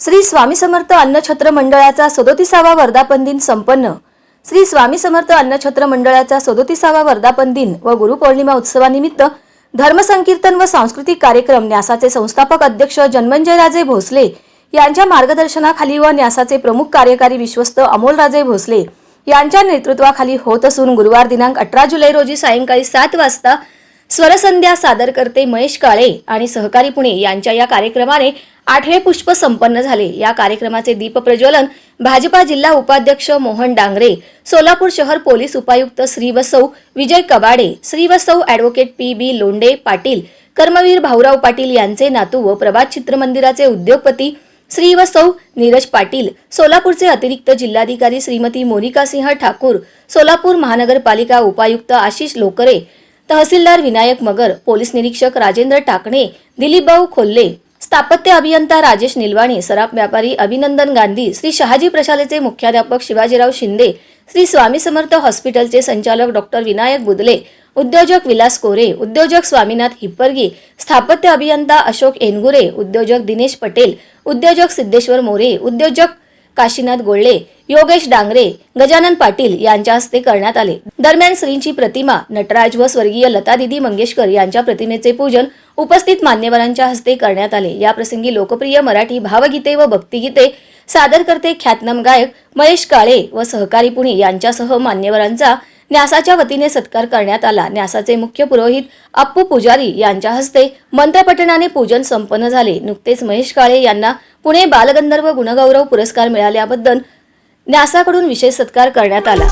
श्री स्वामी समर्थ अन्नछत्र मंडळाचा सदोतीसावा वर्धापन दिन संपन्न. श्री स्वामी समर्थ अन्नछत्र मंडळाचा सदोतीसावा वर्धापन दिन व गुरुपौर्णिमा उत्सवानिमित्त धर्मसंकीर्तन व सांस्कृतिक कार्यक्रम न्यासाचे संस्थापक अध्यक्ष जन्मंजयराजे भोसले यांच्या मार्गदर्शनाखाली व न्यासाचे प्रमुख कार्यकारी विश्वस्त अमोलराजे भोसले यांच्या नेतृत्वाखाली होत असून गुरुवार दिनांक अठरा जुलै रोजी सायंकाळी सात वाजता स्वरसंध्या सादर करते महेश काळे आणि सहकारी पुणे यांच्या या कार्यक्रमाने आठवे पुष्प संपन्न झाले. या कार्यक्रमाचे दीप प्रज्वलन भाजपा जिल्हा उपाध्यक्ष मोहन डांगरे सोलापूर शहर पोलीस उपायुक्त श्रीवसौ Vijay Kabade Shri advocate P B Londe Patil Karmaveer Bhaurao Patil यांचे नातू व प्रभात चित्रमंदिराचे उद्योगपती श्री व सौ नीरज पाटील सोलापूरचे अतिरिक्त जिल्हाधिकारी श्रीमती मोनिका सिंह ठाकूर सोलापूर महानगरपालिका उपायुक्त आशिष लोकरे तहसीलदार विनायक मगर पोलीस निरीक्षक राजेंद्र टाकणे दिलीपभाऊ खोल्ले स्थापत्य अभियंता राजेश निलवाणी सराफ व्यापारी अभिनंदन गांधी श्री शहाजी प्रशालेचे मुख्याध्यापक शिवाजीराव शिंदे श्री स्वामी समर्थ हॉस्पिटलचे संचालक डॉक्टर विनायक बुदले उद्योजक विलास कोरे उद्योजक स्वामीनाथ हिप्परगी स्थापत्य अभियंता अशोक एनगुरे उद्योजक दिनेश पटेल उद्योजक सिद्धेश्वर मोरे उद्योजक काशीनाथ गोळले योगेश डांगरे गजानन पाटील यांच्या हस्ते करण्यात आले. दरम्यान श्रींची प्रतिमा नटराज व स्वर्गीय लता दिदी मंगेशकर यांच्या प्रतिमेचे पूजन उपस्थित मान्यवरांच्या हस्ते करण्यात आले. या प्रसंगी लोकप्रिय मराठी भावगीते व भक्तिगीते सादर करते ख्यातनाम गायक महेश काळे व सहकारी पुणे यांच्यासह मान्यवरांचा न्यासाच्या वतीने सत्कार करण्यात आला. न्यासाचे मुख्य पुरोहित अप्पू पुजारी यांच्या हस्ते मंत्रपठणाने पूजन संपन्न झाले. नुकतेच महेश काळे यांना पुणे बालगंधर्व गुणगौरव पुरस्कार मिळाल्याबद्दल न्यासाकडून विशेष सत्कार करण्यात आला.